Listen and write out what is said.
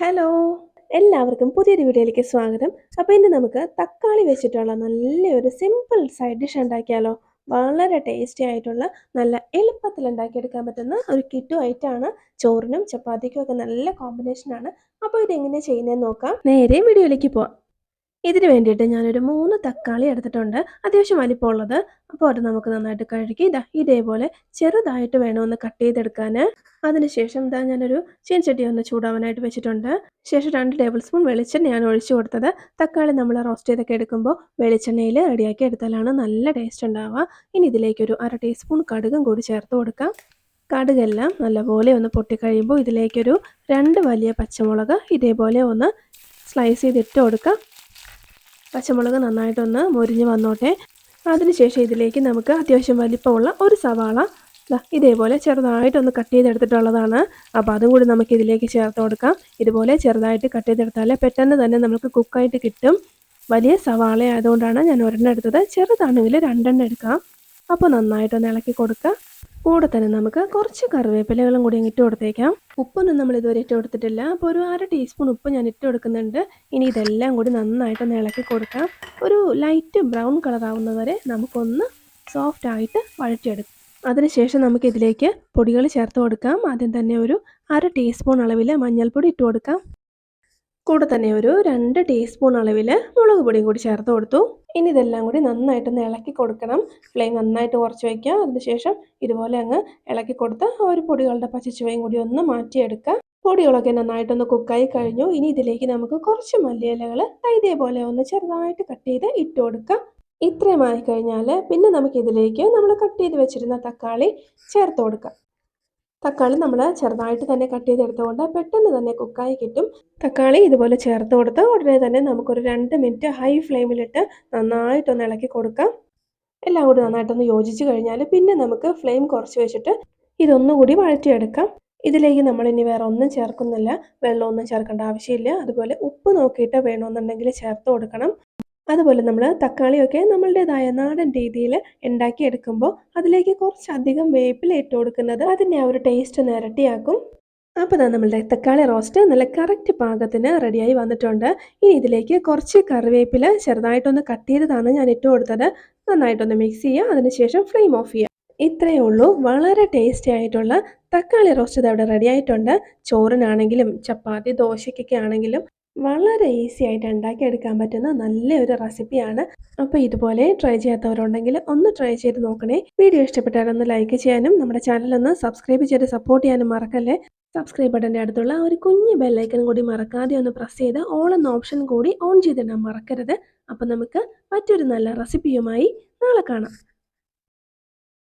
Hello. എല്ലാവർക്കും പുതിയൊരു വീഡിയോയിലേക്ക് സ്വാഗതം. അപ്പോൾ ഇന്ന് നമുക്ക് തക്കാളി വെച്ചിട്ടുള്ള നല്ലൊരു സിമ്പിൾ സൈഡ് ഡിഷ് ഉണ്ടാക്കിയാലോ? വളരെ ടേസ്റ്റി ആയിട്ടുള്ള നല്ല എളുപ്പത്തിൽ ഉണ്ടാക്കിയെടുക്കാൻ പറ്റുന്ന ഒരു കിറ്റു ആയിട്ടാണ് ചോറിനും ചപ്പാത്തിക്കും ഒക്കെ നല്ല കോമ്പിനേഷനാണ് അപ്പോൾ ഇതെങ്ങനെ ചെയ്യുന്നതെന്ന് നോക്കാം. നേരെ വീഡിയോയിലേക്ക് പോവാം. ഇതിന് വേണ്ടിയിട്ട് ഞാനൊരു മൂന്ന് തക്കാളി എടുത്തിട്ടുണ്ട്. അത്യാവശ്യം വലിപ്പമുള്ളത് അപ്പോൾ അത് നമുക്ക് നന്നായിട്ട് കഴുകി ഇതാ ഇതേപോലെ ചെറുതായിട്ട് വേണമെന്ന് കട്ട് ചെയ്തെടുക്കാൻ അതിനുശേഷം ഇതാ ഞാനൊരു ചീൻചട്ടി ഒന്ന് ചൂടാവാനായിട്ട് വെച്ചിട്ടുണ്ട്. ശേഷം രണ്ട് ടേബിൾ സ്പൂൺ വെളിച്ചെണ്ണയാണ് ഒഴിച്ചു കൊടുത്തത്. തക്കാളി നമ്മൾ റോസ്റ്റ് ചെയ്തൊക്കെ എടുക്കുമ്പോൾ വെളിച്ചെണ്ണയിൽ റെഡിയാക്കി എടുത്താലാണ് നല്ല ടേസ്റ്റ് ഉണ്ടാവുക. ഇനി ഇതിലേക്കൊരു അര ടീസ്പൂൺ കടുകും കൂടി ചേർത്ത് കൊടുക്കാം. കടുകെല്ലാം നല്ലപോലെ ഒന്ന് പൊട്ടിക്കഴിയുമ്പോൾ ഇതിലേക്കൊരു രണ്ട് വലിയ പച്ചമുളക് ഇതേപോലെ ഒന്ന് സ്ലൈസ് ചെയ്തിട്ട് കൊടുക്കാം. പച്ചമുളക് നന്നായിട്ടൊന്ന് മുരിഞ്ഞ് വന്നോട്ടെ. അതിനുശേഷം ഇതിലേക്ക് നമുക്ക് അത്യാവശ്യം വലിപ്പമുള്ള ഒരു സവാള. ഇതേപോലെ ചെറുതായിട്ടൊന്ന് കട്ട് ചെയ്തെടുത്തിട്ടുള്ളതാണ്. അപ്പോൾ അതും കൂടി നമുക്ക് ഇതിലേക്ക് ചേർത്ത് കൊടുക്കാം. ഇതുപോലെ ചെറുതായിട്ട് കട്ട് ചെയ്തെടുത്താലേ പെട്ടെന്ന് തന്നെ നമുക്ക് കുക്കായിട്ട് കിട്ടും. വലിയ സവാള ആയതുകൊണ്ടാണ് ഞാൻ ഒരെണ്ണം എടുത്തത്. ചെറുതാണെങ്കിൽ രണ്ടെണ്ണം എടുക്കാം. അപ്പോൾ നന്നായിട്ടൊന്ന് ഇളക്കി കൊടുക്കുക കൂടെ തന്നെ നമുക്ക് കുറച്ച് കറിവേപ്പിലകളും കൂടി ഇട്ട് കൊടുത്തേക്കാം ഉപ്പൊന്നും നമ്മൾ ഇതുവരെ ഇട്ട് കൊടുത്തിട്ടില്ല അപ്പോൾ ഒരു അര ടീസ്പൂൺ ഉപ്പ് ഞാൻ ഇട്ട് കൊടുക്കുന്നുണ്ട് ഇനി ഇതെല്ലാം കൂടി നന്നായിട്ട് ഇളക്കി കൊടുക്കാം. ഒരു ലൈറ്റ് ബ്രൗൺ കളർ ആവുന്നവരെ നമുക്കൊന്ന് സോഫ്റ്റ് ആയിട്ട് വഴറ്റിയെടുക്കാം. അതിനുശേഷം നമുക്ക് ഇതിലേക്ക് പൊടികൾ ചേർത്ത് കൊടുക്കാം. ആദ്യം തന്നെ ഒരു അര ടീസ്പൂൺ അളവിൽ മഞ്ഞൾപ്പൊടി ഇട്ട് കൊടുക്കാം കൂടെ തന്നെ ഒരു രണ്ട് ടീസ്പൂൺ അളവിൽ മുളക് പൊടിയും കൂടി ചേർത്ത് കൊടുത്തു. ഇനി ഇതെല്ലാം കൂടി നന്നായിട്ടൊന്ന് ഇളക്കി കൊടുക്കണം. ഫ്ലെയിം നന്നായിട്ട് കുറച്ച് വയ്ക്കുക അതിനുശേഷം ഇതുപോലെ അങ്ങ് ഇളക്കി കൊടുത്ത് ഒരു പൊടികളുടെ പച്ചച്ചുവയും കൂടി ഒന്ന് മാറ്റിയെടുക്കുക. പൊടികളൊക്കെ നന്നായിട്ടൊന്ന് കുക്കായി കഴിഞ്ഞു. ഇനി ഇതിലേക്ക് നമുക്ക് കുറച്ച് മല്ലിയിലകൾ ഇതേപോലെ ഒന്ന് ചെറുതായിട്ട് കട്ട് ചെയ്ത് ഇട്ട് കൊടുക്കാം. ഇത്രയും ആയിക്കഴിഞ്ഞാൽ പിന്നെ നമുക്കിതിലേക്ക് നമ്മൾ കട്ട് ചെയ്ത് വെച്ചിരുന്ന തക്കാളി ചേർത്ത് കൊടുക്കാം. തക്കാളി നമ്മൾ ചെറുതായിട്ട് തന്നെ കട്ട് ചെയ്തെടുത്തുകൊണ്ട് പെട്ടെന്ന് തന്നെ കുക്കായി കിട്ടും. തക്കാളി ഇതുപോലെ ചേർത്ത് കൊടുത്ത് ഉടനെ തന്നെ നമുക്കൊരു രണ്ട് മിനിറ്റ് ഹൈ ഫ്ലെയിമിലിട്ട് നന്നായിട്ടൊന്ന് ഇളക്കി കൊടുക്കാം. എല്ലാം കൂടി നന്നായിട്ടൊന്ന് യോജിച്ച് കഴിഞ്ഞാൽ പിന്നെ നമുക്ക് ഫ്ലെയിം കുറച്ച് വെച്ചിട്ട് ഇതൊന്നുകൂടി വഴറ്റിയെടുക്കാം. ഇതിലേക്ക് നമ്മൾ ഇനി വേറെ ഒന്നും ചേർക്കുന്നില്ല. വെള്ളമൊന്നും ചേർക്കേണ്ട ആവശ്യമില്ല. അതുപോലെ ഉപ്പ് നോക്കിയിട്ട് വേണമെന്നുണ്ടെങ്കിൽ ചേർത്ത് കൊടുക്കണം. അതുപോലെ നമ്മൾ തക്കാളിയൊക്കെ നമ്മളുടേതായ നാടൻ രീതിയിൽ ഉണ്ടാക്കിയെടുക്കുമ്പോൾ അതിലേക്ക് കുറച്ചധികം വേപ്പില ഇട്ട് കൊടുക്കുന്നത് അതിന്റെ ആ ഒരു ടേസ്റ്റ് ഒന്ന് ഇരട്ടിയാക്കും. അപ്പോൾ തന്നെ നമ്മളുടെ തക്കാളി റോസ്റ്റ് നല്ല കറക്റ്റ് പാകത്തിന് റെഡിയായി വന്നിട്ടുണ്ട്. ഇനി ഇതിലേക്ക് കുറച്ച് കറിവേപ്പില ചെറുതായിട്ടൊന്ന് കട്ട് ചെയ്തതാണ് ഞാൻ ഇട്ട് കൊടുത്തത്. നന്നായിട്ടൊന്ന് മിക്സ് ചെയ്യുക അതിനുശേഷം ഫ്ലെയിം ഓഫ് ചെയ്യുക ഇത്രയേ ഉള്ളൂ. വളരെ ടേസ്റ്റി ആയിട്ടുള്ള തക്കാളി റോസ്റ്റ് അവിടെ റെഡി ആയിട്ടുണ്ട്. ചോറിനാണെങ്കിലും ചപ്പാത്തി ദോശയ്ക്കൊക്കെ ആണെങ്കിലും വളരെ ഈസി ആയിട്ട് ഉണ്ടാക്കിയെടുക്കാൻ പറ്റുന്ന നല്ലൊരു റെസിപ്പിയാണ് അപ്പോൾ ഇതുപോലെ ട്രൈ ചെയ്യാത്തവരുണ്ടെങ്കിൽ ഒന്ന് ട്രൈ ചെയ്ത് നോക്കണേ. വീഡിയോ ഇഷ്ടപ്പെട്ടാൽ ഒന്ന് ലൈക്ക് ചെയ്യാനും നമ്മുടെ ചാനൽ ഒന്ന് സബ്സ്ക്രൈബ് ചെയ്ത് സപ്പോർട്ട് ചെയ്യാനും മറക്കല്ലേ? സബ്സ്ക്രൈബ് ബട്ടന്റെ അടുത്തുള്ള ഒരു കുഞ്ഞ് ബെല്ലൈക്കൺ കൂടി മറക്കാതെ ഒന്ന് പ്രസ് ചെയ്ത് ഓൾ എന്ന ഓപ്ഷൻ കൂടി ഓൺ ചെയ്തിടാൻ മറക്കരുത്. അപ്പോൾ നമുക്ക് മറ്റൊരു നല്ല റെസിപ്പിയുമായി നാളെ കാണാം.